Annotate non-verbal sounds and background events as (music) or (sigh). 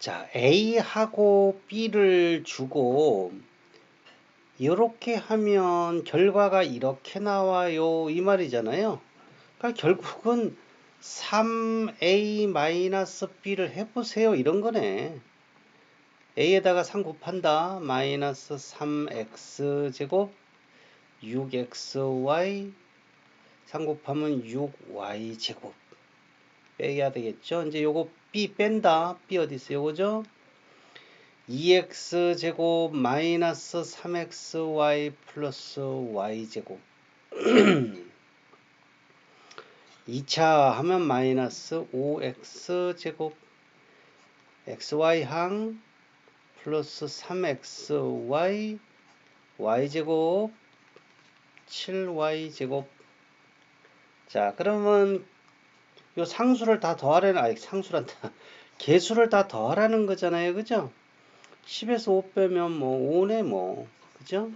자, A하고 B를 주고 이렇게 하면 결과가 이렇게 나와요. 이 말이잖아요. 그러니까 결국은 3A-B를 해보세요. 이런 거네. A에다가 3 곱한다. 마이너스 3X제곱 6XY 3 곱하면 6Y제곱 빼야 되겠죠. 이제 요거 B 뺀다. B 어디 있어요? 요거죠? 2x 제곱 마이너스 3xy 플러스 y제곱 2차 (clears throat) 하면 마이너스 5x 제곱 xy항 플러스 3xy y제곱 7y제곱 자 그러면 요 상수를 다 더하라는 아니 상수란다 (laughs) 개수를 다 더하라는 거잖아요. 그죠? 10에서 5 빼면 뭐 5네 뭐. 그죠